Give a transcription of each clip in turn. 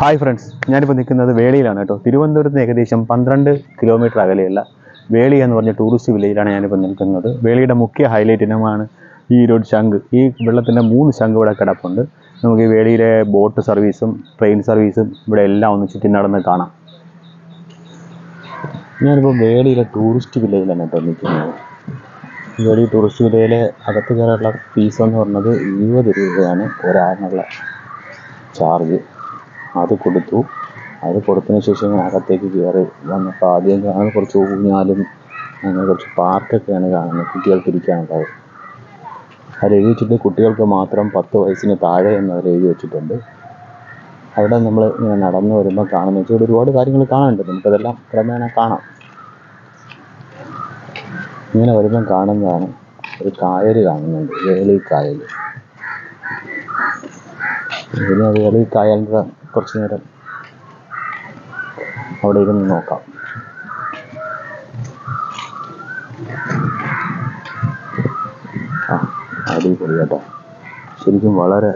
Hi friends ഞാനിപ്പോൾ നിൽക്കുന്നത് വേളിയിലാണ് കേട്ടോ. തിരുവനന്തപുരത്ത് ഏകദേശം പന്ത്രണ്ട് കിലോമീറ്റർ അകലെയുള്ള വേളി എന്ന് പറഞ്ഞ ടൂറിസ്റ്റ് വില്ലേജിലാണ് ഞാനിപ്പോൾ നിൽക്കുന്നത്. വേളിയുടെ മുഖ്യ ഹൈലൈറ്റ് ഇനമാണ് ഈ ഒരു ശംഖ്. ഈ വെള്ളത്തിന്റെ മൂന്ന് ശംഖ് ഇവിടെ കിടപ്പുണ്ട്. നമുക്ക് ഈ വേളിയിലെ ബോട്ട് സർവീസും ട്രെയിൻ സർവീസും ഇവിടെ എല്ലാം ഒന്ന് ചുറ്റി നടന്ന് കാണാം. ഞാനിപ്പോൾ വേളിയിലെ ടൂറിസ്റ്റ് വില്ലേജിലാണ് കേട്ടോ നിൽക്കുന്നത്. വേളി ടൂറിസ്റ്റ് വില്ലേജിലെ അകത്ത് കയറാനുള്ള ഫീസ് എന്ന് പറഞ്ഞത് ഇരുപത് രൂപയാണ് ഒരാളിനുള്ള ചാർജ് അത് കൊടുത്തു. അത് കൊടുത്തതിന് ശേഷം ഞാൻ അകത്തേക്ക് കയറി വന്നപ്പോൾ ആദ്യം കാണുന്നത് കുറച്ച് ഊഞ്ഞാലും അങ്ങനെ കുറച്ച് പാർക്കൊക്കെയാണ് കാണുന്നത്. കുട്ടികൾക്ക് ഇരിക്കാനുള്ളത് എഴുതി വെച്ചിട്ട് കുട്ടികൾക്ക് മാത്രം പത്ത് വയസ്സിന് താഴെ എന്ന് അതിൽ എഴുതി വെച്ചിട്ടുണ്ട്. അവിടെ നമ്മൾ ഇങ്ങനെ നടന്നു വരുമ്പോൾ കാണുന്ന വെച്ചാൽ ഒരുപാട് കാര്യങ്ങൾ കാണാനുണ്ട്. നമുക്കതെല്ലാം ക്രമേണ കാണാം. ഇങ്ങനെ വരുമ്പം കാണുന്നതാണ് ഒരു കായൽ കാണുന്നുണ്ട്. വേളി കായൽ ഇതിന് വേളി കായലിന്റെ കുറച്ച് നേരം അവിടെ ഇരുന്ന് നോക്കാം. ആ അടിപൊളി കേട്ടോ. ശരിക്കും വളരെ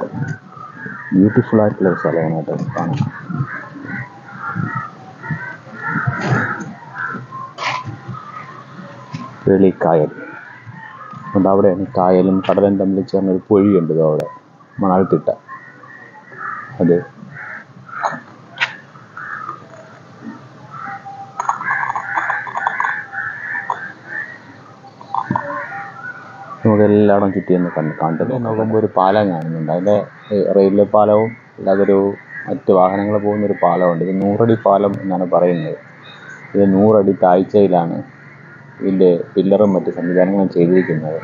ബ്യൂട്ടിഫുൾ ആയിട്ടുള്ള ഒരു സ്ഥലമാണ് കേട്ടോ കാണാൻ. വെളിക്കായൽ അതുകൊണ്ട് അവിടെയാണ് കായലും കടലും തമ്മിൽ ചേർന്ന ഒരു പൊഴിയുണ്ട് അവിടെ. മണൽത്തിട്ട. അത് നമുക്ക് എല്ലായിടം ചുറ്റി ഒന്ന് കണ്ട് കണ്ടത് നോക്കുമ്പോൾ ഒരു പാലം കാണുന്നുണ്ട്. അതിന്റെ റെയിൽവേ പാലവും അല്ലാതെ ഒരു മറ്റ് വാഹനങ്ങൾ പോകുന്ന ഒരു പാലമുണ്ട് ഇത് നൂറടി പാലം എന്നാണ് പറയുന്നത്. ഇത് നൂറടി താഴ്ചയിലാണ് ഇതിന്റെ പില്ലറും മറ്റ് സംവിധാനങ്ങളും ചെയ്തിരിക്കുന്നത്.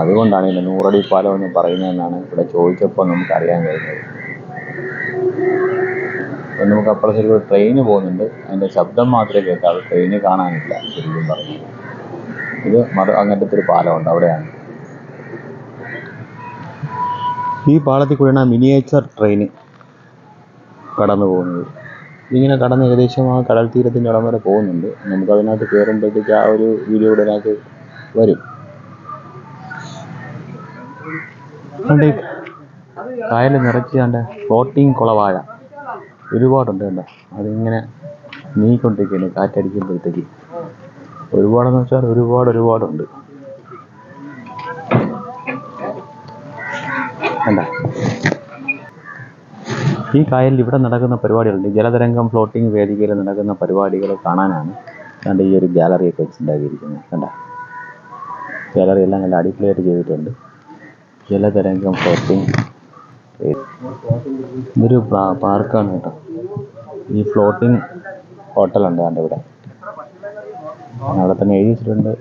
അതുകൊണ്ടാണ് ഇതിന്റെ നൂറടി പാലം എന്ന് പറയുന്നതെന്നാണ് ഇവിടെ ചോദിച്ചപ്പോൾ നമുക്ക് അറിയാൻ കഴിഞ്ഞത്. അപ്പം നമുക്ക് അപ്പുറത്തേക്ക് ഒരു ട്രെയിന് പോകുന്നുണ്ട്. അതിന്റെ ശബ്ദം മാത്രമേ കേൾക്കാവൂ. ട്രെയിന് കാണാനില്ല ശരിക്കും പറഞ്ഞു ഇത് മറു അങ്ങനത്തെ ഒരു പാലമുണ്ട്. അവിടെയാണ്. ഈ പാളത്തിൽ കൂടിയാണ് മിനിയേച്ചർ ട്രെയിൻ കടന്നു പോകുന്നത്. ഇങ്ങനെ കടന്ന് ഏകദേശം ആ കടൽ തീരത്തിന്റെ ഇടം വരെ പോകുന്നുണ്ട്. നമുക്ക് അതിനകത്ത് കയറുമ്പോഴത്തേക്ക് ആ ഒരു വീഡിയോ കൂടെ അതിനകത്ത് വരും. കായൽ നിറച്ച് കണ്ട? ഫ്ലോട്ടിങ് കുളവാഴ ഒരുപാടുണ്ട് കണ്ടോ? അതിങ്ങനെ നീങ്ങിക്കൊണ്ടിരിക്കുകയാണ് കാറ്റടിക്കുമ്പോഴത്തേക്ക്. ഒരുപാടെന്ന് വെച്ചാൽ ഒരുപാട് ഒരുപാടുണ്ട്. കണ്ട ഈ കായലിൽ ഇവിടെ നടക്കുന്ന പരിപാടികളുണ്ട്. ജലതരംഗം ഫ്ലോട്ടിംഗ് വേദികയിൽ നടക്കുന്ന പരിപാടികൾ കാണാനാണ് കണ്ട ഈ ഒരു ഗാലറിയൊക്കെ വെച്ചിട്ടുണ്ടാക്കിയിരിക്കുന്നത്. കണ്ട? ഗാലറി എല്ലാം നല്ല അടിപൊളിയായിട്ട് ചെയ്തിട്ടുണ്ട്. ജലതരംഗം ഫ്ലോട്ടിംഗ് ഇതൊരു പാർക്കാണ് കേട്ടോ. ഈ ഫ്ലോട്ടിംഗ് ഹോട്ടലുണ്ട് കണ്ട ഇവിടെ. അവിടെ തന്നെ എഴുതി വെച്ചിട്ടുണ്ട്.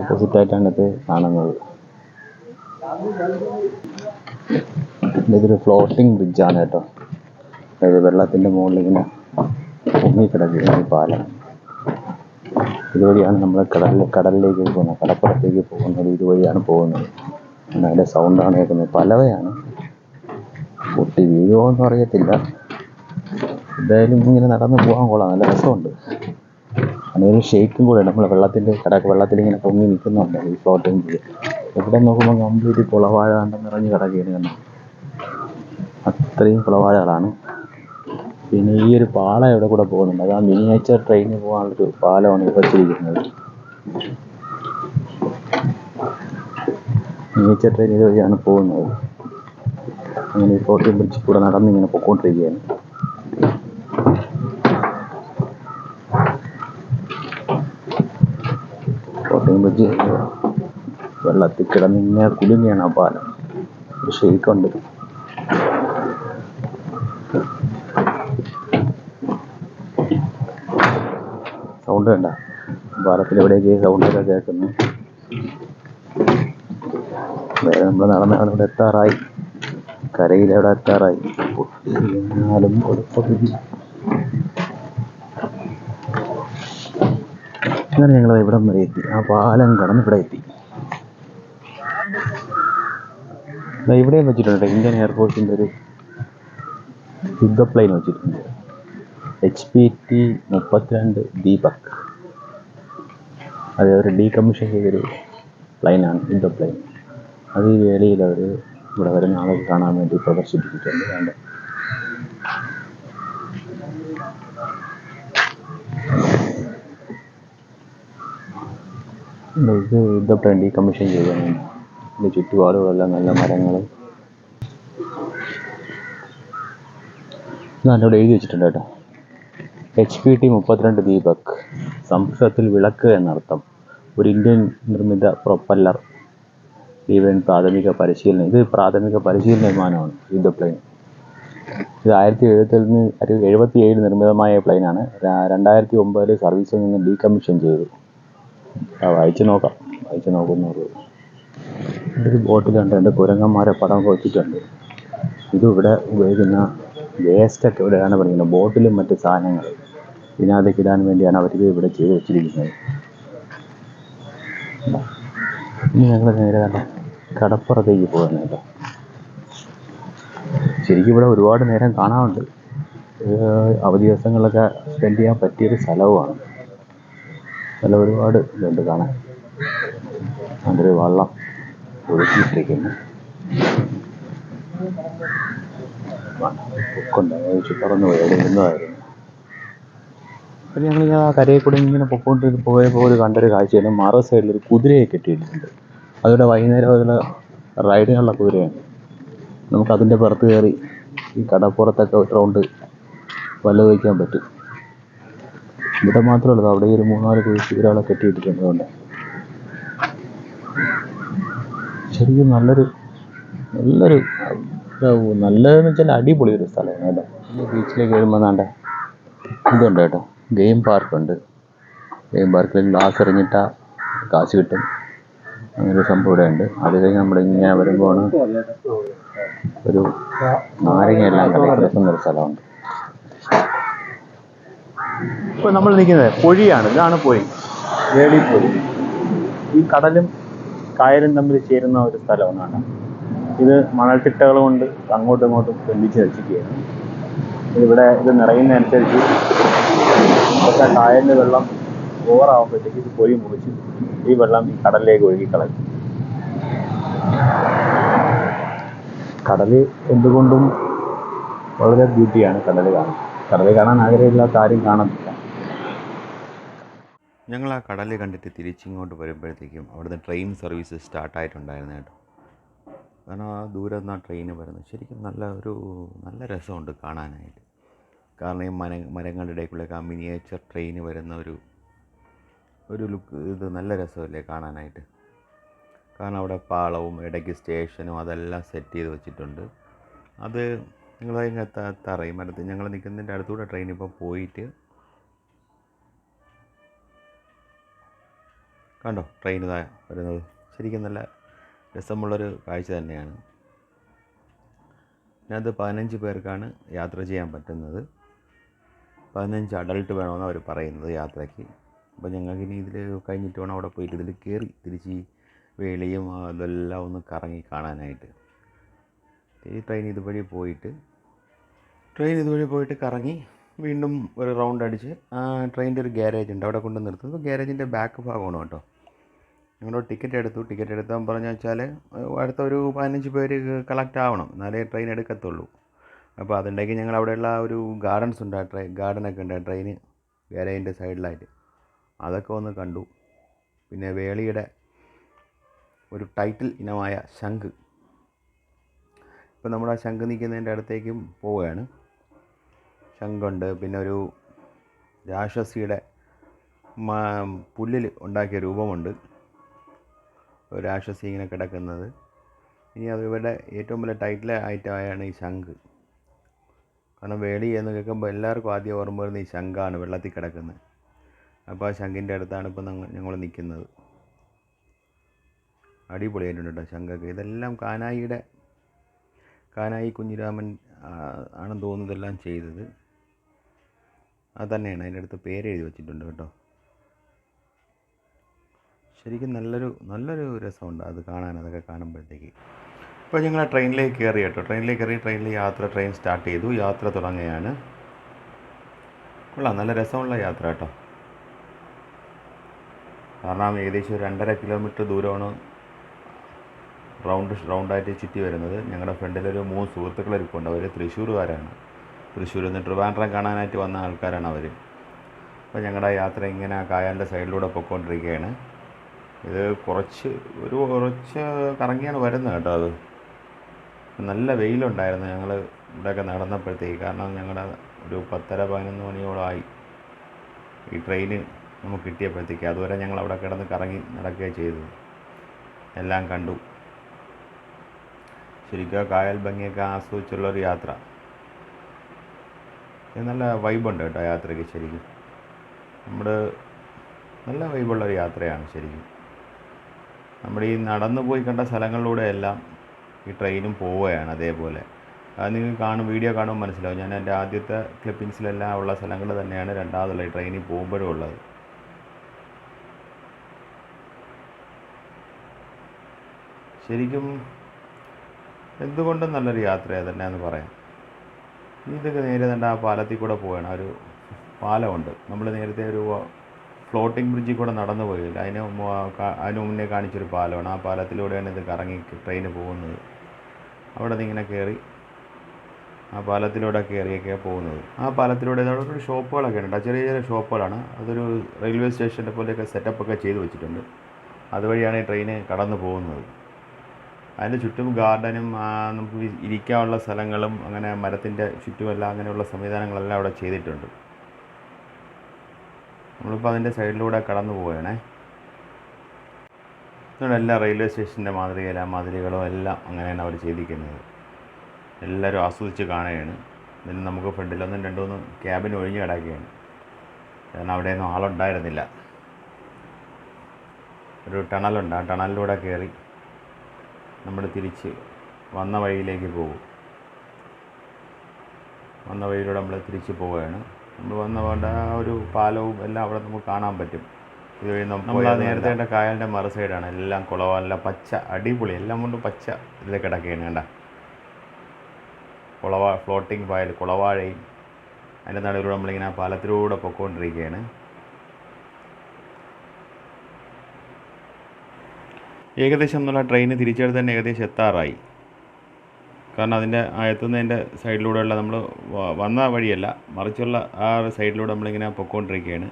ഓപ്പോസിറ്റ് ആയിട്ടാണ് ഇത് കാണുന്നത്. ഇതൊരു ഫ്ലോട്ടിംഗ് ബ്രിഡ്ജാണ് കേട്ടോ. അതായത് വെള്ളത്തിന്റെ മുകളിൽ ഇങ്ങനെ പൊങ്ങിക്കിടക്കുന്ന കിടക്കുന്ന പാലം. ഇതുവഴിയാണ് നമ്മൾ കടലിൽ കടലിലേക്ക് പോകുന്നത്. കടപ്പുറത്തേക്ക് പോകുന്നത്. ഇതുവഴിയാണ് പോകുന്നത്. അതിന്റെ സൗണ്ടാണ് കേൾക്കുന്നത്. പലവയാണ് പൊട്ടി വീഴുമോ എന്ന് അറിയത്തില്ല. എന്തായാലും ഇങ്ങനെ നടന്നു പോകാൻ കൊള്ളാം. നല്ല രസമുണ്ട്. അങ്ങനെ ഒരു ഷേക്കും കൂടെ നമ്മൾ വെള്ളത്തിന്റെ കടക്ക് വെള്ളത്തിൽ ഇങ്ങനെ പൊങ്ങി നിൽക്കുന്നുണ്ട് ഈ ഫ്ലോട്ടിങ് എവിടെ നോക്കുമ്പോൾ കംപ്ലീറ്റ് കുളവാഴ കണ്ടം നിറഞ്ഞ് കിടക്കുകയാണ് കണ്ടത് അത്രയും കുളവാഴകളാണ് പിന്നെ ഈ ഒരു പാളം എവിടെ കൂടെ പോകുന്നുണ്ട്? അതാ മിനിയേച്ചർ ട്രെയിനിൽ പോകാനുള്ളൊരു പാലമാണ് ഇവിടെ വെച്ചിരിക്കുന്നത്. മിനിയേച്ചർ ട്രെയിൻ ഇതുവഴിയാണ് പോകുന്നത്. അങ്ങനെ ഈ ഫ്ലോട്ടിംഗ് ബ്രിഡ്ജിൽ കൂടെ നടന്ന് ഇങ്ങനെ പൊക്കോണ്ടിരിക്കുകയാണ്. കോട്ടയം ബ്രിഡ്ജ് വെള്ളത്തിൽ കിടന്നിങ്ങനെ കുലുങ്ങിയാണ് ആ പാലം. ഷെയ്ക്കുണ്ട് സൗണ്ട് വേണ്ട. പാലത്തിൽ എവിടെയൊക്കെ സൗണ്ടൊക്കെ കേൾക്കുന്നു. വേറെ നമ്മൾ നടന്ന് അവിടെ എത്താറായി. കരയിൽ എവിടെ എത്താറായി. പൊട്ടിയാലും കുഴപ്പമില്ല. അങ്ങനെ ഞങ്ങൾ ഇവിടം വരെ എത്തി. ആ പാലം കടന്ന് ഇവിടെ എത്തി. ഇവിടെയും വെച്ചിട്ടുണ്ട്. ഇന്ത്യൻ എയർഫോഴ്സിന്റെ ഒരു യുദ്ധ പ്ലെയിൻ വെച്ചിട്ടുണ്ട്. എച്ച് പി ടി മുപ്പത്തിരണ്ട് ദീപക് അത് ഒരു ഡീകമ്മീഷൻ ചെയ്തൊരു പ്ലെയിനാണ് യുദ്ധ പ്ലെയിൻ അത് ഈ വേളയിൽ അവർ ഇവിടെ വരുന്ന ആളുകൾ കാണാൻ വേണ്ടി പ്രദർശിപ്പിച്ചിട്ടുണ്ട്. വേണ്ട. ഇത് ഇതൊക്കെ ഡീകമ്മീഷൻ ചെയ്താണ് ഇതിന്റെ ചുറ്റുപാടുകളെല്ലാം നല്ല മരങ്ങൾ ഞാൻ ഇവിടെ എഴുതി വെച്ചിട്ടുണ്ട് കേട്ടോ. എച്ച് പി ടി മുപ്പത്തിരണ്ട് ദീപക്. സംസ്കൃതത്തിൽ വിളക്ക് എന്നർത്ഥം. ഒരു ഇന്ത്യൻ നിർമ്മിത പ്രൊപ്പല്ലർ. ഈവൻ പ്രാഥമിക പരിശീലനം. ഇത് പ്രാഥമിക പരിശീലന വിമാനമാണ്. യുദ്ധപ്ലെയിൻ ഇത് ആയിരത്തി എഴുപത്തി എഴുപത്തി ഏഴിൽ നിർമ്മിതമായ പ്ലെയിനാണ് രണ്ടായിരത്തി ഒമ്പതിൽ സർവീസിൽ നിന്ന് ഡീകമ്മീഷൻ ചെയ്തു. വായിച്ചു നോക്കാം. വായിച്ചു നോക്കുന്നുള്ളൂ. ഒരു ബോട്ടിലുണ്ട് രണ്ട് കുരങ്ങന്മാരെ പടം വെച്ചിട്ടുണ്ട് ഇത് ഇവിടെ ഉപയോഗിക്കുന്ന വേസ്റ്റൊക്കെ ഇവിടെയാണ് പറയുന്നത് ബോട്ടിലും മറ്റ് സാധനങ്ങൾ ഇതിനകത്തേക്ക് ഇടാൻ വേണ്ടിയാണ് അവർ ഇവിടെ ചെയ്ത് വെച്ചിരിക്കുന്നത്. ഇനി ഞങ്ങൾ നേരെ തന്നെ കടപ്പുറത്തേക്ക് പോകുന്നത് കേട്ടോ. ശരിക്കും ഇവിടെ ഒരുപാട് നേരം കാണാറുണ്ട് അവധി ദിവസങ്ങളിലൊക്കെ സ്പെൻഡ് ചെയ്യാൻ പറ്റിയൊരു സ്ഥലവുമാണ്. നല്ല ഒരുപാട് ഇതുണ്ട് കാണാൻ. അതൊരു വള്ളം. ഒഴുക്കിയിട്ടിരിക്കുന്നു പറന്ന് പോയി അവിടെ ഇരുന്നതായിരുന്നു പിന്നെ ഞങ്ങൾ ആ കരയിൽ കൂടെ ഇങ്ങനെ പൊക്കോണ്ട് പോയപ്പോൾ ഒരു കണ്ടൊരു കാഴ്ചയാണ് മറ സൈഡിൽ ഒരു കുതിരയെ കെട്ടിയിട്ടുണ്ട്. അതുകൂടെ വൈകുന്നേരം അതിൽ റൈഡിനുള്ള കുതിരയാണ് നമുക്ക് അതിന്റെ പുറത്ത് കയറി ഈ കടപ്പുറത്തൊക്കെ റൗണ്ട് വല്ലത് വയ്ക്കാൻ പറ്റും. ഇവിടെ മാത്രമല്ല അവിടെ ഒരു മൂന്നാൽ കുതിരകളെ കെട്ടിയിട്ടിട്ടുണ്ട് അതുകൊണ്ട് ശരിക്കും നല്ലൊരു നല്ലൊരു നല്ലതെന്ന് വെച്ചാൽ അടിപൊളി ഒരു സ്ഥലമാണ് കേട്ടോ. ഈ ബീച്ചിലേക്ക് വരുമ്പോൾ നാണ്ട ഇതുണ്ട് കേട്ടോ. ഗെയിം പാർക്കുണ്ട്. ഗെയിം പാർക്കിൽ ഗ്ലാസ് എറിഞ്ഞിട്ടാ കാശ് കിട്ടും. അങ്ങനെ ഒരു സംഭവം ഇവിടെ ഉണ്ട് അത് കഴിഞ്ഞ് നമ്മളിങ്ങനെ വരുമ്പോൾ ഒരു നാരങ്ങ എല്ലാം കിടക്കുന്ന ഒരു സ്ഥലമുണ്ട്. ഇപ്പൊ നമ്മൾ നിൽക്കുന്നത് പൊഴിയാണ്. ഇതാണ് പൊഴി. വേളിപ്പൊഴി ഈ കടലും കായലും തമ്മിൽ ചേരുന്ന ഒരു സ്ഥലമാണ് ഇത് മണൽത്തിട്ടകൾ കൊണ്ട് അങ്ങോട്ടും ഇങ്ങോട്ടും ബന്ധിച്ച് വെച്ചിരിക്കുകയാണ്. ഇവിടെ ഇത് നിറയുന്നതനുസരിച്ച് ഇവിടുത്തെ കായലിന്റെ വെള്ളം ഓവറാകുമ്പോഴത്തേക്ക് ഇത് പോയി മുറിച്ച് ഈ വെള്ളം ഈ കടലിലേക്ക് ഒഴുകിക്കളയും കടൽ എന്തുകൊണ്ടും വളരെ ബ്യൂട്ടിയാണ് കടൽ കാണാൻ. കടൽ കാണാൻ ആഗ്രഹമില്ലാത്ത ആരും കാണത്തില്ല. ഞങ്ങൾ ആ കടൽ കണ്ടിട്ട് തിരിച്ചിങ്ങോട്ട് വരുമ്പോഴത്തേക്കും അവിടുന്ന് ട്രെയിൻ സർവീസ് സ്റ്റാർട്ടായിട്ടുണ്ടായിരുന്നു കേട്ടോ. കാരണം ആ ദൂരെ നിന്ന് ആ ട്രെയിൻ വരുന്നത് ശരിക്കും നല്ല ഒരു നല്ല രസമുണ്ട് കാണാനായിട്ട്. കാരണം ഈ മര മരങ്ങളുടെ ഇടയ്ക്കുള്ളൊക്കെ ആ മിനിയേച്ചർ ട്രെയിൻ വരുന്ന ഒരു ഒരു ലുക്ക് ഇത് നല്ല രസമല്ലേ കാണാനായിട്ട്. കാരണം അവിടെ പാളവും ഇടയ്ക്ക് സ്റ്റേഷനും അതെല്ലാം സെറ്റ് ചെയ്ത് വെച്ചിട്ടുണ്ട്. അത് ഞങ്ങൾ ഇങ്ങനെ തറയും മരത്തിൽ ഞങ്ങൾ നിൽക്കുന്നതിന്റെ അടുത്തൂടെ ട്രെയിൻ ഇപ്പോൾ പോയിട്ട് കണ്ടോ ട്രെയിൻ ഇതാ വരുന്നത്. ശരിക്കും നല്ല രസമുള്ളൊരു കാഴ്ച തന്നെയാണ്. ഇതിനകത്ത് പതിനഞ്ച് പേർക്കാണ് യാത്ര ചെയ്യാൻ പറ്റുന്നത്. പതിനഞ്ച് അഡൾട്ട് വേണമെന്ന് അവർ പറയുന്നത് യാത്രയ്ക്ക്. അപ്പോൾ ഞങ്ങൾക്ക് ഇനി ഇതിൽ കഴിഞ്ഞിട്ട് വേണം അവിടെ പോയിട്ട് ഇതിൽ കയറി തിരിച്ച് വേളിയും അതെല്ലാം ഒന്ന് കറങ്ങി കാണാനായിട്ട്. ഈ ട്രെയിൻ ഇതുവഴി പോയിട്ട് ട്രെയിൻ ഇതുവഴി പോയിട്ട് കറങ്ങി വീണ്ടും ഒരു റൗണ്ട് അടിച്ച് ട്രെയിനിന്റെ ഒരു ഗ്യാരേജ് ഉണ്ട്. അവിടെ കൊണ്ട് നിർത്തുന്നത് ഗ്യാരേജിന്റെ ബാക്ക് ഭാഗമാണ് കേട്ടോ. ഞങ്ങൾ ടിക്കറ്റ് എടുത്തു. ടിക്കറ്റ് എടുത്താൽ പറഞ്ഞു വെച്ചാൽ അടുത്ത ഒരു പതിനഞ്ച് പേര് കളക്ട് ആവണം. എന്നാലേ ട്രെയിൻ എടുക്കത്തുള്ളൂ. അപ്പോൾ അതുണ്ടെങ്കിൽ ഞങ്ങൾ അവിടെയുള്ള ഒരു ഗാർഡൻസ് ഉണ്ട് ആ ട്രെയിൻ ഗാർഡനൊക്കെ ഉണ്ട് ട്രെയിന് വേലയിന്റെ സൈഡിലായിട്ട് അതൊക്കെ ഒന്ന് കണ്ടു. പിന്നെ വേളിയുടെ ഒരു ടൈറ്റിൽ ഇനമായ ശംഖ്. ഇപ്പോൾ നമ്മൾ ആ ശംഖ് നിൽക്കുന്നതിന്റെ അടുത്തേക്കും പോവുകയാണ്. ശംഖുണ്ട് പിന്നെ ഒരു രാക്ഷസിയുടെ പുല്ലിൽ ഉണ്ടാക്കിയ രൂപമുണ്ട്. രാക്ഷസി ഇങ്ങനെ കിടക്കുന്നത്. ഇനി അത് ഇവരുടെ ഏറ്റവും വലിയ ടൈറ്റിൽ ആയിട്ടാണ് ഈ ശംഖ്. കാരണം വേളി എന്ന് കേൾക്കുമ്പോൾ എല്ലാവർക്കും ആദ്യം ഓർമ്മ വരുന്ന ഈ ശംഖാണ് വെള്ളത്തിൽ കിടക്കുന്നത്. അപ്പോൾ ആ ശംഖിന്റെ അടുത്താണ് ഇപ്പോൾ ഞങ്ങൾ നിൽക്കുന്നത് അടിപൊളിയായിട്ടുണ്ട് കേട്ടോ ശംഖൊക്കെ. ഇതെല്ലാം കാനായിയുടെ കാനായി കുഞ്ഞിരാമൻ ആണെന്ന് തോന്നുന്നതെല്ലാം ചെയ്തത്. അത് തന്നെയാണ്. അതിന്റെ അടുത്ത് പേര് എഴുതി വെച്ചിട്ടുണ്ട് കേട്ടോ. ശരിക്കും നല്ലൊരു നല്ലൊരു രസമുണ്ട് അത് കാണാൻ അതൊക്കെ കാണുമ്പോഴത്തേക്ക്. ഇപ്പോൾ ഞങ്ങൾ ട്രെയിനിലേക്ക് കയറി കേട്ടോ. ട്രെയിനിലേക്ക് കയറി ട്രെയിനിൽ യാത്ര ട്രെയിൻ സ്റ്റാർട്ട് ചെയ്തു. യാത്ര തുടങ്ങുകയാണ്. കൊള്ളാം നല്ല രസമുള്ള യാത്ര കേട്ടോ. കാരണം ഏകദേശം രണ്ടര കിലോമീറ്റർ ദൂരമാണ് റൗണ്ട് റൗണ്ടായിട്ട് ചുറ്റി വരുന്നത്. ഞങ്ങളുടെ ഫ്രണ്ടിലൊരു മൂന്ന് സുഹൃത്തുക്കൾ ഇരിപ്പുണ്ട് അവർ തൃശ്ശൂർകാരാണ് തൃശ്ശൂരിൽ നിന്ന് ട്രിവാൻഡ്രം കാണാനായിട്ട് വന്ന ആൾക്കാരാണ് അവർ അപ്പോൾ ഞങ്ങളുടെ യാത്ര ഇങ്ങനെ കായലിന്റെ സൈഡിലൂടെ പൊയ്ക്കൊണ്ടിരിക്കുകയാണ്. ഇത് കുറച്ച് ഒരു കുറച്ച് കറങ്ങിയാണ് വരുന്നത് കേട്ടോ അത്. നല്ല വെയിലുണ്ടായിരുന്നു ഞങ്ങൾ ഇവിടെയൊക്കെ നടന്നപ്പോഴത്തേക്ക്. കാരണം ഞങ്ങളുടെ ഒരു പത്തര പതിനൊന്ന് മണിയോളമായി ഈ ട്രെയിന് നമുക്ക് കിട്ടിയപ്പോഴത്തേക്ക് അതുവരെ ഞങ്ങൾ അവിടെ കിടന്ന് കറങ്ങി നടക്കുകയാണ് ചെയ്തത്. എല്ലാം കണ്ടു. ശരിക്കും കായൽ ഭംഗിയൊക്കെ ആസ്വദിച്ചുള്ളൊരു യാത്ര. നല്ല വൈബുണ്ട് കേട്ടോ യാത്രയ്ക്ക് ശരിക്കും. നമ്മുടെ നല്ല വൈബുള്ളൊരു യാത്രയാണ് ശരിക്കും. നമ്മുടെ ഈ നടന്നു പോയി കണ്ട സ്ഥലങ്ങളിലൂടെ എല്ലാം ഈ ട്രെയിനും പോവുകയാണ് അതേപോലെ. അത് നിങ്ങൾ കാണും വീഡിയോ കാണുമ്പോൾ മനസ്സിലാവും. ഞാൻ എന്റെ ആദ്യത്തെ ക്ലിപ്പിങ്സിലെല്ലാം ഉള്ള സ്ഥലങ്ങൾ തന്നെയാണ് രണ്ടാമതുള്ള ഈ ട്രെയിനിൽ പോകുമ്പോഴും ഉള്ളത്. ശരിക്കും എന്തുകൊണ്ടും നല്ലൊരു യാത്രയാണ് തന്നെയെന്ന് പറയാം. ഇതൊക്കെ നേരെ തന്നെ ആ പാലത്തിൽ കൂടെ പോവുകയാണ്. ഒരു പാലമുണ്ട്. നമ്മൾ നേരത്തെ ഒരു ഫ്ലോട്ടിംഗ് ബ്രിഡ്ജിൽ കൂടെ നടന്നു പോയില്ല. അതിന് അതിന് മുന്നേ കാണിച്ചൊരു പാലമാണ്. ആ പാലത്തിലൂടെയാണ് ഇത് കറങ്ങി ട്രെയിൻ പോകുന്നത്. അവിടെ ഇങ്ങനെ കയറി ആ പാലത്തിലൂടെ കയറിയൊക്കെയാണ് പോകുന്നത്. ആ പാലത്തിലൂടെ അവിടെ ഒരു ഷോപ്പുകളൊക്കെ ഉണ്ട്. ചെറിയ ചെറിയ ഷോപ്പുകളാണ്. അതൊരു റെയിൽവേ സ്റ്റേഷന്റെ പോലെയൊക്കെ സെറ്റപ്പൊക്കെ ചെയ്തു വെച്ചിട്ടുണ്ട്. അതുവഴിയാണ് ഈ ട്രെയിൻ കടന്നു പോകുന്നത്. അതിന്റെ ചുറ്റും ഗാർഡനും നമുക്ക് ഇരിക്കാനുള്ള സ്ഥലങ്ങളും അങ്ങനെ മരത്തിന്റെ ചുറ്റുമെല്ലാം അങ്ങനെയുള്ള സംവിധാനങ്ങളെല്ലാം അവിടെ ചെയ്തിട്ടുണ്ട്. നമ്മളിപ്പോൾ അതിന്റെ സൈഡിലൂടെ കടന്നു പോവുകയാണേ. എല്ലാ റെയിൽവേ സ്റ്റേഷന്റെ മാതൃകയില മാതിരികളും എല്ലാം അങ്ങനെയാണ് അവർ ചെയ്തിരിക്കുന്നത്. എല്ലാവരും ആസ്വദിച്ച് കാണുകയാണ്. ഇതിന് നമുക്ക് ഫ്രണ്ടിലൊന്നും രണ്ടുമൂന്നും ക്യാബിൻ ഒഴിഞ്ഞ് കിടക്കുകയാണ്. കാരണം അവിടെയൊന്നും ആളുണ്ടായിരുന്നില്ല. ഒരു ടണലുണ്ട്. ആ ടണലിലൂടെ കയറി നമ്മൾ തിരിച്ച് വന്ന വഴിയിലേക്ക് പോകും. വന്ന വഴിയിലൂടെ നമ്മൾ തിരിച്ച് പോവുകയാണ്. നമ്മൾ വന്ന വേണ്ട ആ ഒരു പാലവും എല്ലാം അവിടെ നമുക്ക് കാണാൻ പറ്റും. ഇതുവഴി നമ്മൾ നേരത്തെ കണ്ട കായലിന്റെ മറു സൈഡാണ് എല്ലാം കുളവല്ല പച്ച അടിപൊളി എല്ലാം കൊണ്ട് പച്ച ഇതിൽ കിടക്കുകയാണ് കണ്ട. കുളവാ ഫ്ലോട്ടിങ് പായൽ കുളവാഴയും അതിന്റെ നടുവിലൂടെ നമ്മളിങ്ങനെ ആ പാലത്തിലൂടെ പൊക്കോണ്ടിരിക്കുകയാണ് ഏകദേശം എന്നുള്ള ട്രെയിന് തിരിച്ചെടുത്ത് തന്നെ ഏകദേശം എത്താറായി. കാരണം അതിന്റെ എത്തുന്നതിന്റെ സൈഡിലൂടെയുള്ള നമ്മൾ വന്ന വഴിയല്ല മറിച്ചുള്ള ആ സൈഡിലൂടെ നമ്മളിങ്ങനെ പൊക്കോണ്ടിരിക്കുകയാണ്.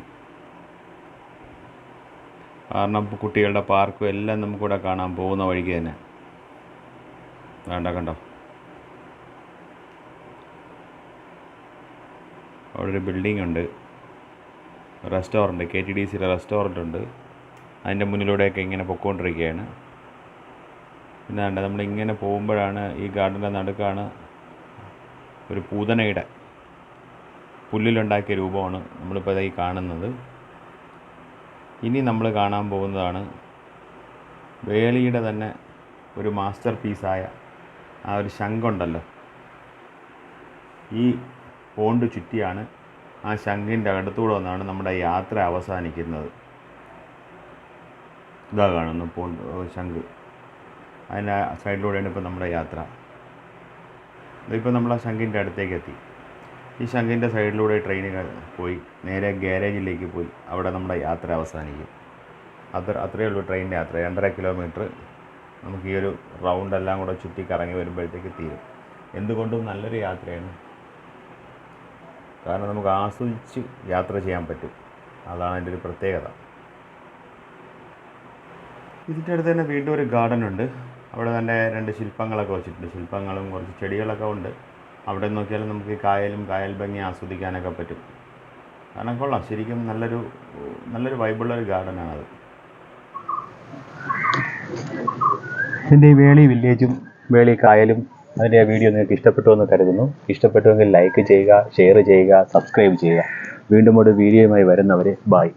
കാരണം കുട്ടികളുടെ പാർക്കും എല്ലാം നമുക്കിവിടെ കാണാൻ പോകുന്ന വഴിക്ക് തന്നെ. വേണ്ട കണ്ടോ? അവിടെ ഒരു ബിൽഡിംഗ് ഉണ്ട്. റെസ്റ്റോറന്റ് കെ ടി ഡി സിയിലെ റെസ്റ്റോറന്റ് ഉണ്ട്. അതിന്റെ മുന്നിലൂടെയൊക്കെ ഇങ്ങനെ പൊക്കോണ്ടിരിക്കുകയാണ്. പിന്നെ കണ്ട നമ്മളിങ്ങനെ പോകുമ്പോഴാണ് ഈ ഗാർഡന്റെ നടുക്കാണ് ഒരു പൂതനയുടെ പുല്ലിലുണ്ടാക്കിയ രൂപമാണ് നമ്മളിപ്പോൾ ഈ കാണുന്നത്. ഇനി നമ്മൾ കാണാൻ പോകുന്നതാണ് വേലിയുടെ തന്നെ ഒരു മാസ്റ്റർ പീസായ ആ ഒരു ശംഖുണ്ടല്ലോ ഈ പോണ്ട് ചുറ്റിയാണ് ആ ശംഖിന്റെ അടുത്തൂടെ വന്നാണ് നമ്മുടെ യാത്ര അവസാനിക്കുന്നത്. ഇതാ കാണുന്നു പോണ്ട് ശംഖ് അതിന്റെ സൈഡിലൂടെയാണ് ഇപ്പോൾ നമ്മുടെ യാത്ര. ഇപ്പോൾ നമ്മൾ ആ ശംഖിന്റെ അടുത്തേക്ക് എത്തി. ഈ ശംഖിന്റെ സൈഡിലൂടെ ട്രെയിൻ പോയി. നേരെ ഗാരേജിലേക്ക് പോയി. അവിടെ നമ്മുടെ യാത്ര അവസാനിക്കും. അത്ര അത്രയേ ഉള്ളൂ ട്രെയിനിന്റെ യാത്ര. രണ്ടര കിലോമീറ്റർ നമുക്ക് ഈ ഒരു റൗണ്ട് എല്ലാം കൂടെ ചുറ്റി കറങ്ങി വരുമ്പോഴത്തേക്ക് തീരും. എന്തുകൊണ്ടും നല്ലൊരു യാത്രയാണ്. കാരണം നമുക്ക് ആസ്വദിച്ച് യാത്ര ചെയ്യാൻ പറ്റും. അതാണ് അതിന്റെ ഒരു പ്രത്യേകത. ഇതിന്റെ അടുത്ത് തന്നെ വീണ്ടും ഒരു ഗാർഡൻ ഉണ്ട്. അവിടെ തന്നെ രണ്ട് ശില്പങ്ങളൊക്കെ വെച്ചിട്ടുണ്ട്. ശില്പങ്ങളും കുറച്ച് ചെടികളൊക്കെ ഉണ്ട്. അവിടെ നോക്കിയാൽ നമുക്ക് കായലും കായൽ ഭംഗി ആസ്വദിക്കാനൊക്കെ പറ്റും. കാരണം കൊള്ളാം. ശരിക്കും നല്ലൊരു നല്ലൊരു വൈബുള്ളൊരു ഗാർഡനാണത്. ഇതിന്റെ ഈ വേളി വില്ലേജും വേളി കായലും അതിന്റെ ആ വീഡിയോ നിങ്ങൾക്ക് ഇഷ്ടപ്പെട്ടു എന്ന് കരുതുന്നു. ഇഷ്ടപ്പെട്ടുവെങ്കിൽ ലൈക്ക് ചെയ്യുക ഷെയർ ചെയ്യുക സബ്സ്ക്രൈബ് ചെയ്യുക. വീണ്ടും ഒരു വീഡിയോയുമായി വരുന്നവരെ ബായ്